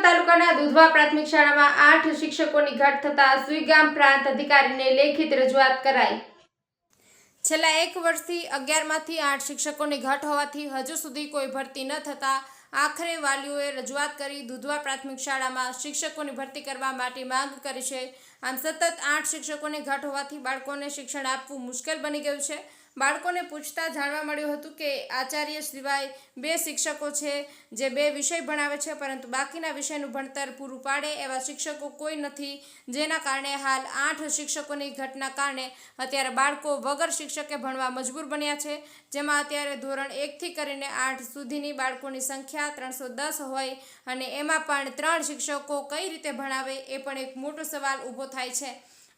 સુઈગામ તાલુકાના દુધવા પ્રાથમિક શાળામાં આઠ શિક્ષકોની ઘટ થતા સુઈગામ પ્રાંત અધિકારીને લેખિત રજૂઆત કરાઈ. છેલ્લા એક વર્ષથી અગિયારમાંથી આઠ શિક્ષકોની ઘટ હોવાથી હજુ સુધી કોઈ ભરતી ન થતાં આખરે વાલીઓએ રજૂઆત કરી દુધવા પ્રાથમિક શાળામાં શિક્ષકોની ભરતી કરવા માટે માંગ કરી છે. આમ સતત આઠ શિક્ષકોની ઘટ હોવાથી બાળકોને શિક્ષણ આપવું મુશ્કેલ બની ગયું છે. બાળકોને પૂછતા જાણવા મળ્યું હતું કે આચાર્ય સિવાય બે શિક્ષકો છે જે બે વિષય ભણાવે છે, પરંતુ બાકીના વિષયનું ભણતર પૂરું પાડે એવા શિક્ષકો કોઈ નથી, જેના કારણે હાલ આઠ શિક્ષકોની ઘટના કારણે અત્યારે બાળકો વગર શિક્ષકે ભણવા મજબૂર બન્યા છે, જેમાં અત્યારે ધોરણ એકથી કરીને આઠ સુધીની બાળકોની સંખ્યા ત્રણસો દસ હોય અને એમાં પણ ત્રણ શિક્ષકો કઈ રીતે ભણાવે એ પણ એક મોટો સવાલ ઊભો થાય છે.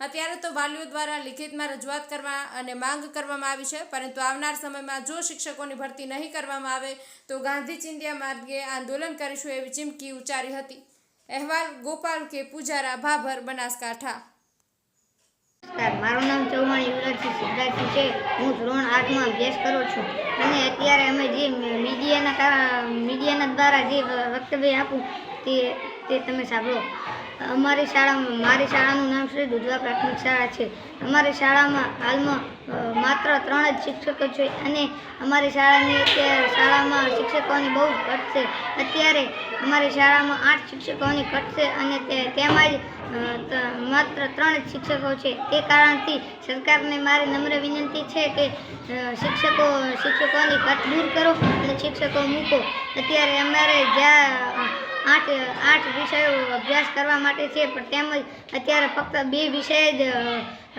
અત્યારે તો વાલીઓ દ્વારા લિખિતમાં રજૂઆત કરવા અને માંગ કરવામાં આવી છે, પરંતુ આવનાર સમયમાં જો શિક્ષકોની ભરતી નહીં કરવામાં આવે, તો ગાંધી ચિંધ્યા માર્ગે આંદોલન કરીશું એવી ચીમકી ઉચ્ચારી હતી. અહેવાલ, ગોપાલ કે પૂજારા, ભાભર, બનાસકાંઠા. મારું નામ ચૌહાણ યુવરાજસિંહ સિદ્ધાર્થી છે. હું ધોરણ આઠમાં અભ્યાસ કરું છું. અને અત્યારે અમે જે મીડિયાના મીડિયાના દ્વારા જે વક્તવ્ય આપું તે તે તમે સાંભળો. અમારી શાળામાં, મારી શાળાનું નામ શ્રી દુધવા પ્રાથમિક શાળા છે. અમારી શાળામાં હાલમાં માત્ર ત્રણ જ શિક્ષકો છે અને અમારી શાળાની શાળામાં શિક્ષકોની બહુ ઘટ છે. અત્યારે અમારી શાળામાં આઠ શિક્ષકોની ઘટ છે અને તે, તેમાં જ માત્ર ત્રણ જ શિક્ષકો છે. તે કારણથી સરકારને મારી નમ્ર વિનંતી છે કે શિક્ષકો, શિક્ષકોની ઘટ દૂર કરો અને શિક્ષકો મૂકો. અત્યારે અમારે જ્યાં આઠ આઠ વિષયો અભ્યાસ કરવા માટે છે, પણ તેમજ અત્યારે ફક્ત બે વિષય જ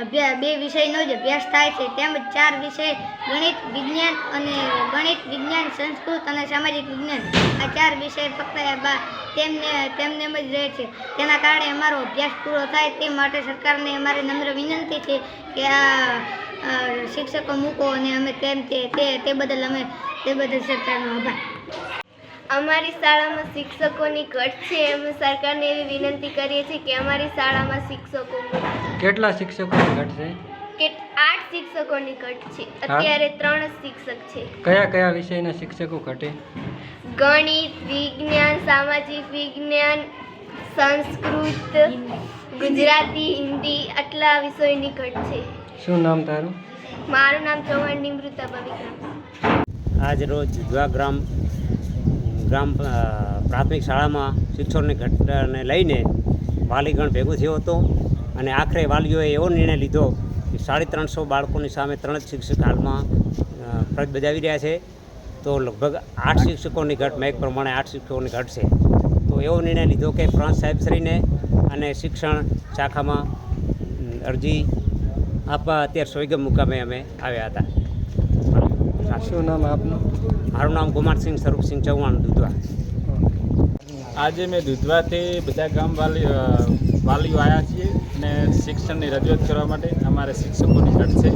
અભ્યાસ બે વિષયનો જ અભ્યાસ થાય છે. તેમજ ચાર વિષય, ગણિત, વિજ્ઞાન અને ગણિત, વિજ્ઞાન, સંસ્કૃત અને સામાજિક વિજ્ઞાન. આ ચાર વિષય ફક્ત તેમને તેમને જ રહે છે. તેના કારણે અમારો અભ્યાસ પૂરો થાય તે માટે સરકારને અમારી નમ્ર વિનંતી છે કે આ શિક્ષકો મૂકો અને અમે તેમ તે બદલ અમે, તે બદલ સરકારનો આભાર. અમારી શાળામાં શિક્ષકોની ઘટ છે. અમે સરકારને એવી વિનંતી કરીએ છીએ કે અમારી શાળામાં શિક્ષકો કેટલા શિક્ષકોની ઘટ છે? કે આઠ શિક્ષકોની ઘટ છે. અત્યારે ત્રણ જ શિક્ષક છે. કયા કયા વિષયના શિક્ષકો ઘટે? ગણિત વિજ્ઞાન સામાજિક વિજ્ઞાન સંસ્કૃત ગુજરાતી હિન્દી આટલા વિષયની ઘટ છે. શું નામ તારું? મારું નામ ચૌહાણ નિમૃતા ભવિક્રમ આજ રોજ ગ્રામ ગ્રામ પ્રાથમિક શાળામાં શિક્ષણની ઘટનાને લઈને વાલીગણ ભેગું થયો હતો અને આખરે વાલીઓએ એવો નિર્ણય લીધો કે સાડી ત્રણસો બાળકોની સામે ત્રણ જ શિક્ષક હાલમાં ફરજ બજાવી રહ્યા છે. તો લગભગ આઠ શિક્ષકોની ઘટ મેક પ્રમાણે આઠ શિક્ષકોની ઘટ છે. તો એવો નિર્ણય લીધો કે પ્રાંત સાહેબશ્રીને અને શિક્ષણ શાખામાં અરજી આપવા અત્યારે સોયગમ મુકામે અમે આવ્યા હતા. શું નામ આપનું? મારું નામ કુમારસિંહ સ્વરૂપસિંહ ચૌહાણ દુધવા. આજે મેં દુધવાથી બધા ગામ વાલી વાલીઓ આવ્યા છીએ અને શિક્ષણની રજૂઆત કરવા માટે અમારે શિક્ષકોની ઘટ છે.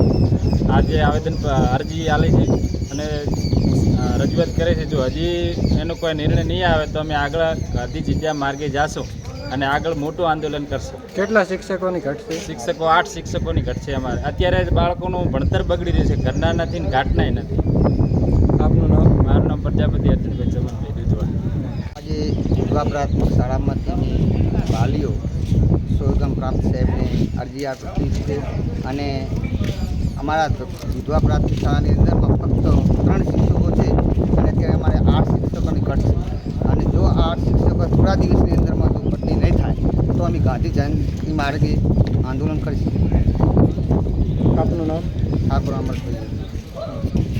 આજે આવેદન અરજી આલી છે અને રજૂઆત કરે છે. જો હજી એનો કોઈ નિર્ણય નહીં આવે તો અમે આગળ ગાંધી જગ્યા માર્ગે જાશું. અને આગળ મોટું આંદોલન કરશું. કેટલા શિક્ષકોની ઘટશે શિક્ષકો આઠ શિક્ષકોની ઘટશે અમારે. અત્યારે બાળકોનું ભણતર બગડી રહ્યું છે. ઘરના નથી ને ઘાટના નથી. આપનું નામ? મારું નામ પ્રજાપતિ અર્જુનભાઈ ચમનભાઈ દુધવા આજે વિધવા પ્રાથમિક શાળામાંથી વાલીઓ સોરગમ પ્રાપ્ત સાહેબને અરજી આપી છે. અને અમારા દુધવા પ્રાથમિક શાળાની અંદરમાં ફક્ત ત્રણ શિક્ષકો છે અને અત્યારે અમારે આઠ શિક્ષકોની ઘટ છે અને જો આ આઠ શિક્ષકો થોડા દિવસની અંદરમાં જો ભરતી નહીં અમે ગાંધી જયંતિ માર્ગે આંદોલન કરીશું. આપનું નામ? ઠાકોર અમરભાઈ.